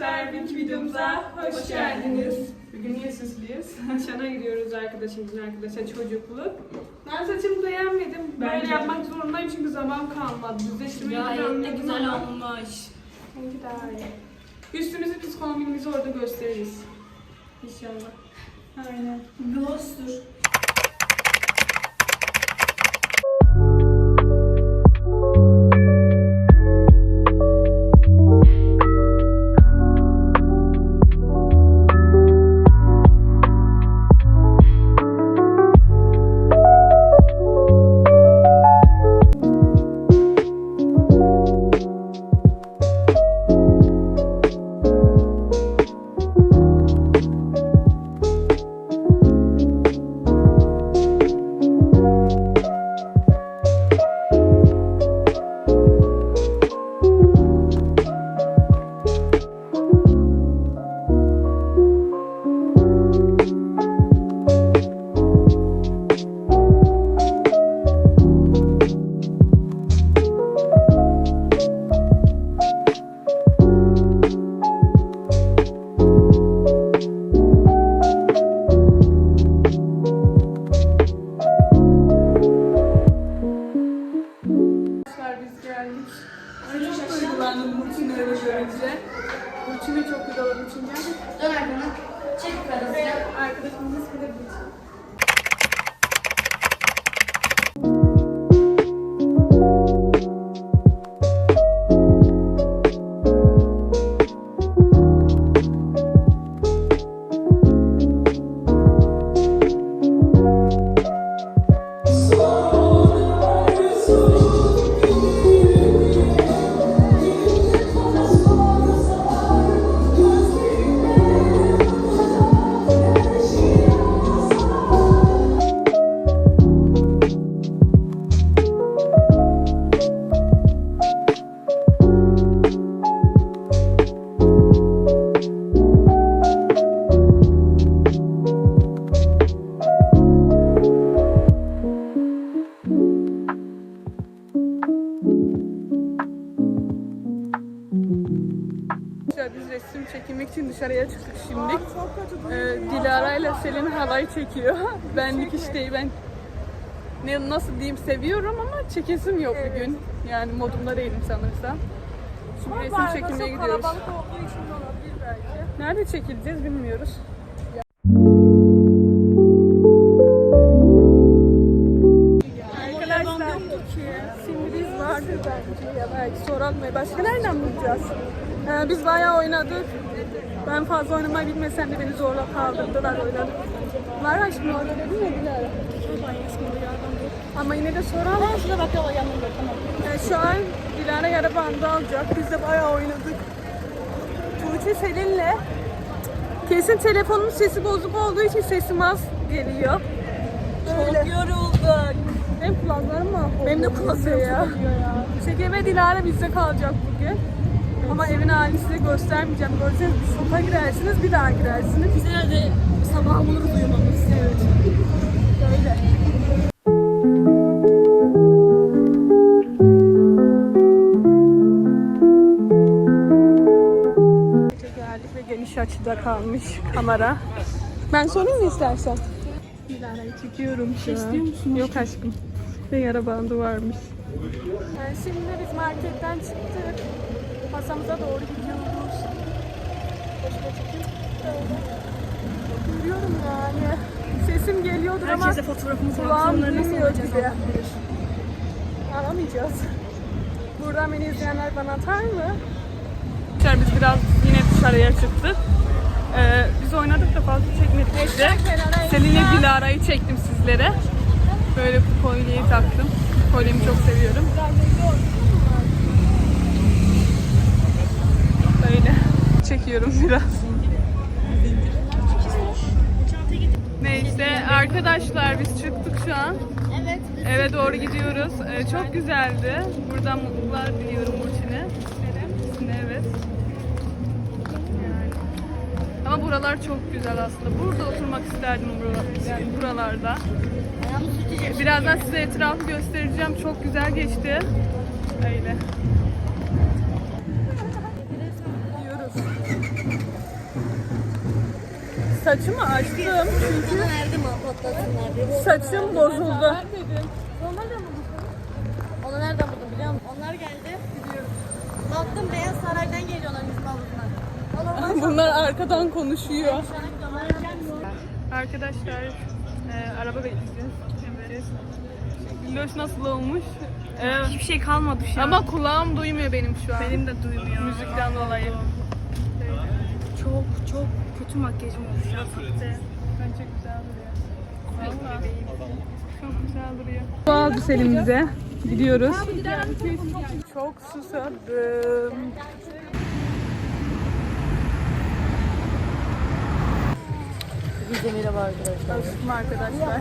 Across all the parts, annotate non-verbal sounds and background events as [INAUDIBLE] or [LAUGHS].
arkadaşlar, bugünkü videomuza hoş geldiniz. Bugün niye süslüyüz? [LAUGHS] Şana gidiyoruz arkadaşımızın arkadaşa çocukluk. Ben saçımı beğenmedim. Böyle Bence yapmak zorundayım çünkü zaman kalmadı. Gayet de planladım güzel olmuş. Sanki daha iyi. Üstümüzü biz kombinimizi orada gösteririz. İnşallah. Aynen. Gloss'tur. Ve arkadaşımın Halay çekiyor. [LAUGHS] Benlik iş değil. Ben ne nasıl diyeyim seviyorum ama çekesim yok bugün. Yani modumda değilim sanırsam. Şimdi resim çekilmeye gidiyoruz. olduğu için olabilir belki. Nerede çekileceğiz bilmiyoruz. Arkadaşlar şimdi biz vardır bence ya belki soralım ya. Başka nereden bulacağız? Ee, biz bayağı oynadık. Ben fazla oynamayı bilmesem de beni zorla kaldırdılar oynadık. Var aşkım orada dedim ya Dilara. Ama yine de soralım. Ben şurada baklava yanımda tamam. Yani şu an Dilara yarı bandı alacak. Biz de bayağı oynadık. Tuğçe Selin'le kesin telefonun sesi bozuk olduğu için sesim az geliyor. Çok yorulduk. Benim kulaklarım mı? Benim de kulaklarım ya. çok acıyor ya. Çekeme Dilara bizde kalacak bugün. Ama evin halini size göstermeyeceğim. Göreceğiz bir şoka girersiniz bir daha girersiniz. Biz herhalde sabah buluruz uyumamız. Evet. Böyle. Geldik ve geniş açıda kalmış kamera. Ben sorayım mı istersen? Dilara'yı çekiyorum şu an. Yok aşkım. Ve yara bandı varmış. Yani şimdi biz marketten çıktık. Masamıza doğru gidiyoruz. Başka çekim. Böyle. Yürüyorum yani. Sesim geliyordur ama Herkese fotoğrafımızı kulağım duymuyor gibi. Aramayacağız. Buradan beni izleyenler bana atar mı? Biz biraz yine dışarıya çıktık. Ee, biz oynadık da fazla çekmedik size. Selin'le Dilara'yı çektim sizlere. Böyle bu kolyeyi taktım. Kolyemi çok seviyorum. Böyle çekiyorum biraz. Neyse arkadaşlar biz çıktık şu an. Evet. Eve doğru gidiyoruz. Ee, çok güzeldi. Buradan mutluluklar diliyorum Burçin'e. Evet. Yani. Ama buralar çok güzel aslında. Burada oturmak isterdim buralar, yani buralarda. Sürteceğim. Birazdan size etrafı göstereceğim. Çok güzel geçti. Öyle. Saçımı açtım çünkü verdim saçım bozuldu. Onu nereden buldun biliyor musun? Onlar geldi. Gidiyoruz. Baktım Beyaz Saray'dan geliyorlar bizim havuzdan. Allah [LAUGHS] Bunlar arkadan konuşuyor. Arkadaşlar e, araba bekleyeceğiz. Evet. Loş nasıl olmuş? E, Hiçbir şey kalmadı şu an. ama kulağım duymuyor benim şu an. benim de duymuyor. Müzikten dolayı. Çok çok kötü makyajım şu an. Bence güzel duruyor. Valla. Çok güzel duruyor. Bu aldık elimize. Gidiyoruz. Çok susadım. Bize merhaba arkadaşlar. Alıştım arkadaşlar.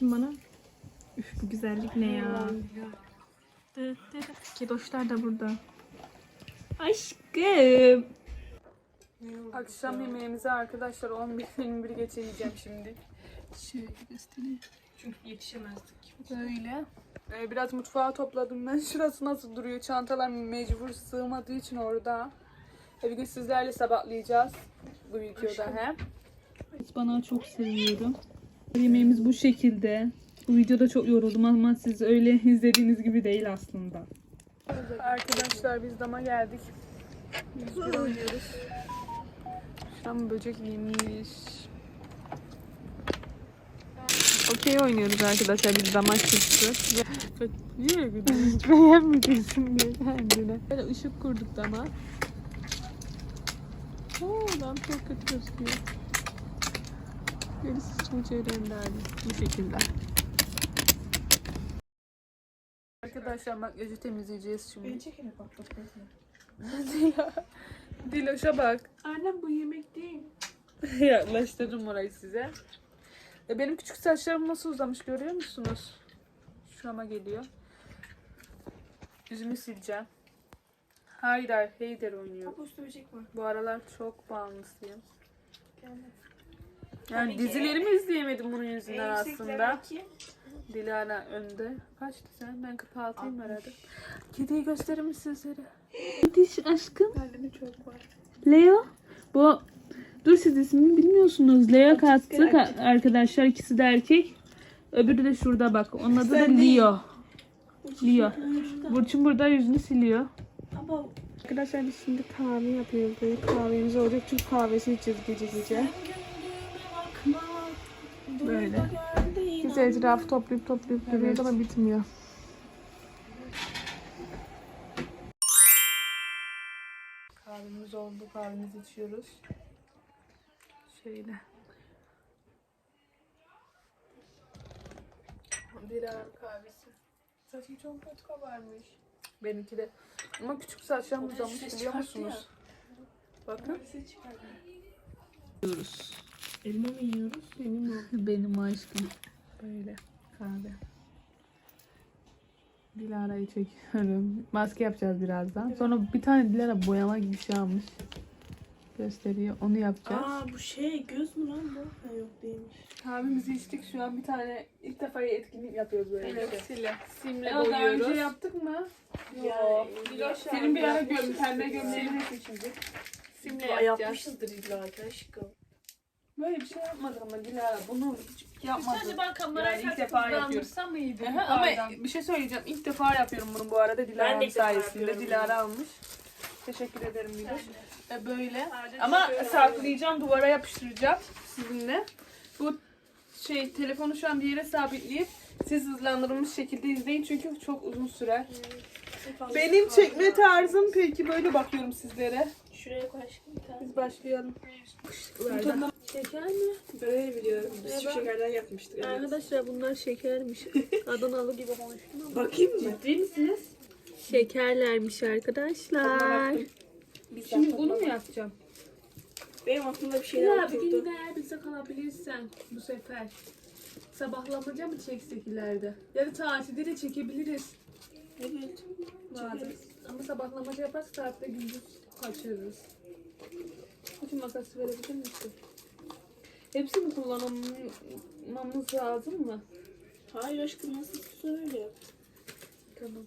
Bakayım bana. Üf bu güzellik ne ya. Kedoşlar da burada. Aşkım. Akşam yemeğimizi arkadaşlar 11-21 geçe yiyeceğim şimdi. Şöyle göstereyim. Çünkü yetişemezdik. Böyle. Ee, biraz mutfağı topladım ben. [LAUGHS] Şurası nasıl duruyor? Çantalar mecbur sığmadığı için orada. Ee, bugün sizlerle sabahlayacağız. Bu videoda hem. Bana çok seviyorum. Yemeğimiz bu şekilde. Bu videoda çok yoruldum ama siz öyle [LAUGHS] izlediğiniz gibi değil aslında. Arkadaşlar biz dama geldik. Biz oynuyoruz. Şu an böcek yemiş. Okey oynuyoruz arkadaşlar biz dama çıktık. Niye gidiyorsun? Beğenmeyeceksin diye kendine. Böyle ışık kurduk dama. Oo lan çok kötü gözüküyor. Gerisi için çevremlerdi. Bu şekilde. Arkadaşlar makyajı temizleyeceğiz şimdi. Beni çekene bak bak. Dila. [LAUGHS] Diloş'a bak. Annem bu yemek değil. [LAUGHS] Yaklaştırdım orayı size. E benim küçük saçlarım nasıl uzamış görüyor musunuz? Şurama geliyor. Yüzümü sileceğim. Haydar, Heyder oynuyor. Bak üstü böcek var. Bu aralar çok bağımlısıyım. Geldi. Yani Tabii ki. dizilerimi izleyemedim bunun yüzünden En yüksek aslında. level kim? Dilara önde. Kaçtı sen? Ben 46'yım herhalde. Kediyi gösterir misin sizlere? Diş aşkım. Bende çok var. Leo. Bu dur siz ismini bilmiyorsunuz. Leo kattık erkek. arkadaşlar. ikisi de erkek. Öbürü de şurada bak. Onun adı da Sen değil. Leo. Leo. Burçin burada yüzünü siliyor. Ama Arkadaşlar biz şimdi kahve yapıyoruz. Böyle kahvemiz olacak. Türk kahvesi içeceğiz gece gece. Böyle. Biz etrafı toplayıp toplayıp duruyoruz ama bitmiyor. Kahvemiz oldu. Kahvemizi içiyoruz. Şöyle. Dilara kahvesi. Saçım çok kötü kabarmış. Benimki de. Ama küçük saçlarım uzamış biliyor musunuz? Bakın. Yiyoruz. Elma mı yiyoruz? Benim. [LAUGHS] Benim aşkım. Böyle kahve. Dilara'yı çekiyorum. Maske yapacağız birazdan. Sonra bir tane Dilara boyama gibi bir şey almış. Gösteriyor. Onu yapacağız. Aa bu şey göz mü lan bu? Ha yok değilmiş. Kahvemizi içtik. Şu an bir tane ilk defa etkinlik yapıyoruz böyle Evet, bir şey. Simle Ama daha boyuyoruz. önce yaptık mı? Yok. Senin bir ara göm, pembe gömleğini seçildi. Simle yapacağız. Yapmışızdır illa ki aşkım. Böyle bir şey yapmadık ama Dilara bunu hiç yapmadık. Acaba kamerayı Yani ilk defa yapıyorum. mıydı? Aha, ama bir şey söyleyeceğim. İlk defa yapıyorum bunu bu arada Ben Dilara'nın sayesinde. Dilara almış. Teşekkür ederim Diloş. E, Böyle. Sadece Ama şöyle saklayacağım, duvara yapıştıracağım sizinle. Bu şey telefonu şu an bir yere sabitleyip siz hızlandırılmış şekilde izleyin çünkü çok uzun sürer. Benim çekme tarzım peki böyle bakıyorum sizlere. Şuraya tane. Biz başlayalım. Şeker mi? Böyle biliyorum. Biz şu şekerden yapmıştık. Arkadaşlar bunlar şekermiş. [LAUGHS] Adanalı gibi konuştum ama. Bakayım mı? Ciddi misiniz? Şekerlermiş arkadaşlar. Şimdi bunu mu yapacağım? Benim aklımda bir Ya şeyler bir gün oturdu. bize kalabilirsen bu sefer sabahlamaca mı çeksek ileride? Ya da tatilde de çekebiliriz. Evet. Bazen. Ama sabahlamaca yaparsak saatte gündüz kaçırırız. Bütün makası verebilir misin? Hepsini kullanmamız lazım mı? Hayır aşkım nasıl söyle. Tamam.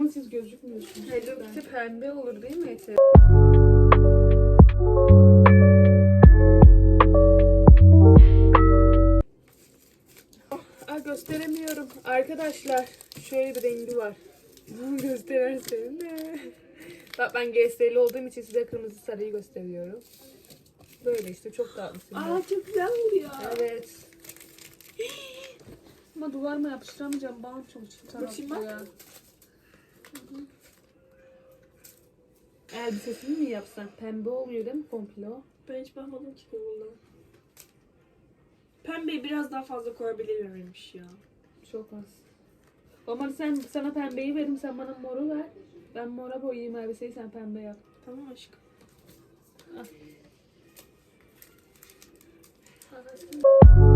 Ama siz gözükmüyorsunuz. Hello Kitty pembe olur değil mi Ete? Aa, gösteremiyorum. Arkadaşlar şöyle bir rengi var. Bunu gösterersen de. Bak ben GS'li olduğum için size kırmızı sarıyı gösteriyorum. Böyle işte çok tatlısın. Aa çok güzel oluyor. Evet. [GASPS] Ama duvarıma yapıştıramayacağım. Bana çok çıktı. Bakayım bak. ya. Elbisesini mi yapsan? Pembe olmuyor değil mi komple o? Ben hiç bakmadım ki buna. Pembeyi biraz daha fazla koyabilir miymiş ya. Çok az. Ama sen sana pembeyi veririm sen bana moru ver. Ben mora boyayayım elbiseyi sen pembe yap. Tamam aşkım. Çok Thank you.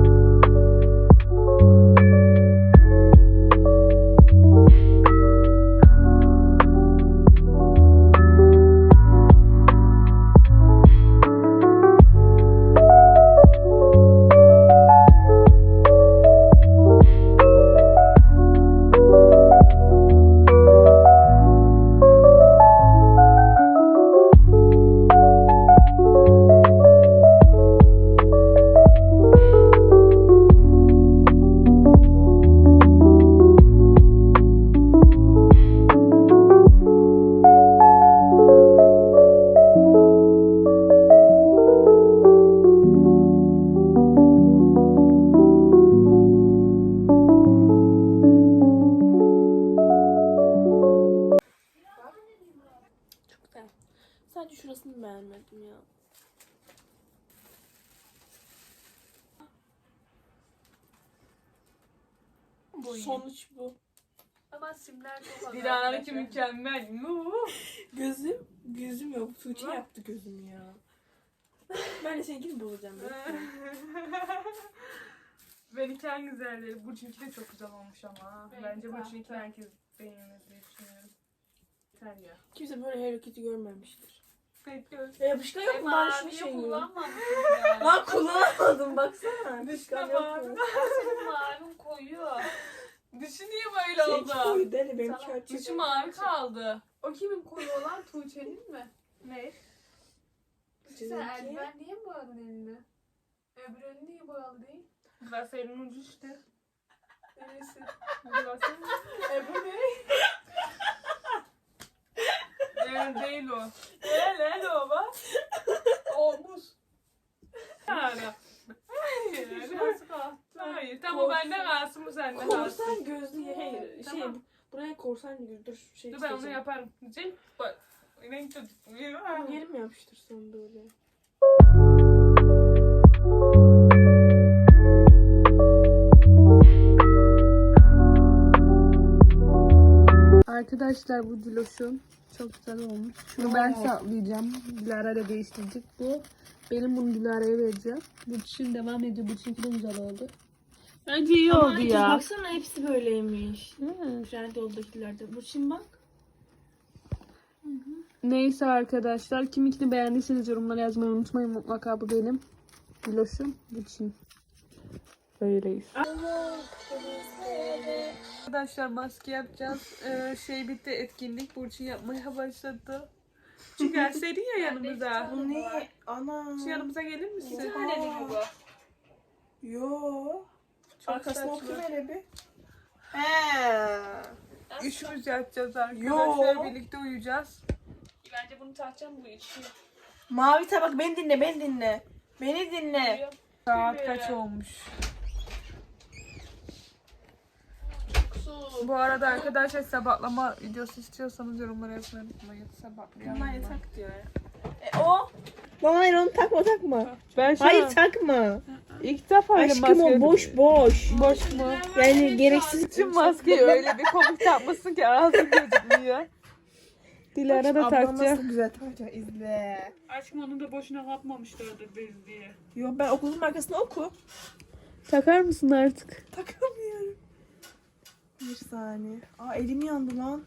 Sadece şurasını beğenmedim ya. Sonuç bu. Ama simler çok Dilara'nınki mükemmel. Gözüm, gözüm yok. Tuğçe yaptı gözümü ya. ben de seninkini bozacağım. bekle. [LAUGHS] Benimki en güzelleri. Burçinki de çok güzel olmuş ama. Benimki Bence de. Burçinki herkes beğenir diye düşünüyorum. Yeter ya. Kimse böyle Hello Kitty görmemiştir. Peki. E yapışkan yok mu? Bari şunu şey ya. Lan kullanamadım baksana. Yapışkan yok mu? Senin mavin koyu. Dışı niye böyle Seninki oldu? koyu deli benimki açık. Dışı mavi kaldı. O kimin koyu olan Tuğçe'nin mi? Ne? Sen Seninki? eldiven niye boyadın elini? Öbür elini niye boyalı değil? Burası elin ucu işte. Neresi? Burası. E bu ne? [LAUGHS] El değil o. El el o bak. Olmuş. Yani. Hayır. Şurası kalktı. Hayır. Tamam bende kalsın bu sende kalsın. Korsan gözlü. Hayır. Şey, Tamam. buraya korsan gözlü. Dur şey Dur ben onu isteyeceğim. yaparım. Cem bak. Renk çocuk. Yeri mi yapıştırsam böyle? Arkadaşlar bu diloşum çok güzel olmuş. Şunu ben saklayacağım. Dilara da değiştirecek. Bu benim bunu Dilara'ya vereceğim. Bu için devam ediyor. Bu çünkü de güzel oldu. Bence iyi oldu Ama ya. Baksana hepsi böyleymiş. Hı. Trend yoldakilerde. Bu şimdi bak. Neyse arkadaşlar. Kiminkini beğendiyseniz yorumlara yazmayı unutmayın. Mutlaka bu benim. Diloşum. Bu için. Böyleyiz. Arkadaşlar maske yapacağız. Ee, şey bitti etkinlik. Burçin yapmaya başladı. Çünkü [LAUGHS] gelseydin ya yanımıza. Bu ne? Ana. Şu yanımıza gelir misin? Aa. Yo. Çok Arkasına okuyayım hele bir. He. Üçümüz yatacağız arkadaşlar. Yo. Birlikte uyuyacağız. Bence bunu takacağım bu içi. Mavi tabak beni dinle beni dinle. Beni dinle. Saat kaç olmuş? Bu arada arkadaşlar sabahlama videosu istiyorsanız yorumlara yazmayı unutmayın. Sabahlayalım. Bana tak diyor. E o? Bana hayır onu takma takma. Ben şu Hayır an takma. ilk defa öyle Aşkım maske- o boş boş. Boş mu? Yani gereksiz. Bütün maskeyi öyle bir komik takmışsın ki ağzın gözükmüyor. Dilara da Ablam takacak. nasıl güzel takacak izle. Aşkım onu da boşuna kapmamışlardır bez diye. Yo ben okulun markasını oku. Takar mısın artık? Takamıyorum. Bir saniye. Aa elim yandı lan.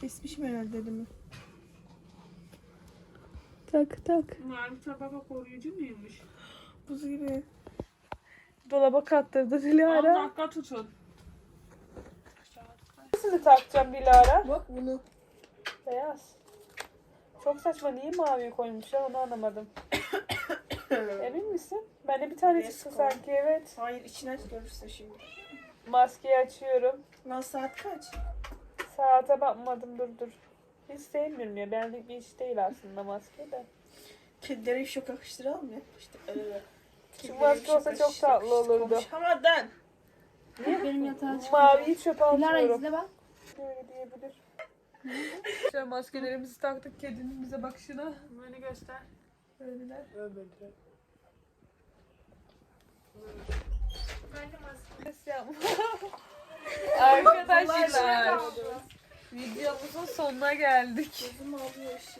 Kesmişim herhalde elimi. Tak tak. Mavi tabaka koruyucu muymuş? Buz gibi. Dolaba kattırdı Dilara. 10 dakika tutun. Hangisini takacağım Dilara? Bak bunu. Beyaz. Çok saçma niye mavi koymuşlar onu anlamadım. [COUGHS] Emin misin? Bende bir tane çıktı sanki evet. Hayır içine görürsün şimdi. Maskeyi açıyorum. Lan saat kaç? Saate bakmadım dur dur. Hiç sevmiyorum ya. Benlik bir iş değil aslında maske de. Kedilere bir şok akıştıralım ya. İşte öyle. Şu maske olsa çok tatlı olurdu. Hamadan. Benim yatağa Maviyi çöpe Dilara atıyorum. izle bak. Böyle diyebilir. Şöyle maskelerimizi taktık kedinin bize bakışına. Böyle göster. Böyleler. Yapma. Arkadaşlar videomuzun sonuna geldik.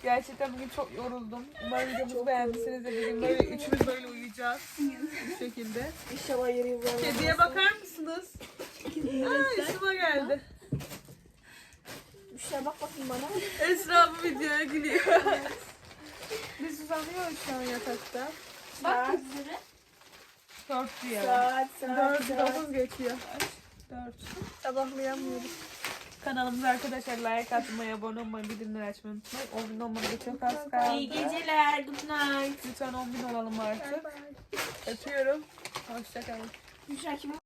Gerçekten bugün çok yoruldum. Umarım videomuzu beğenmişsinizdir. Bugün böyle üçümüz böyle uyuyacağız. Bu şekilde. İnşallah yeri yuvarlanır. Kediye bakar mısınız? Aa, üstüme geldi. Müşter bak bakayım bana. Esra bu videoya gülüyor. Biz uzanıyoruz şu an yatakta. Bak Dört diyor. Saat saat Dört, dokuz geçiyor. Dört. Sabahlayamıyoruz. Kanalımıza arkadaşlar like atmayı, abone olmayı, bildirimleri açmayı unutmayın. 10 bin olmadı çok az kaldı. İyi geceler. Good night. Lütfen 10 bin olalım artık. Öpüyorum. Hoşçakalın. Müşter kim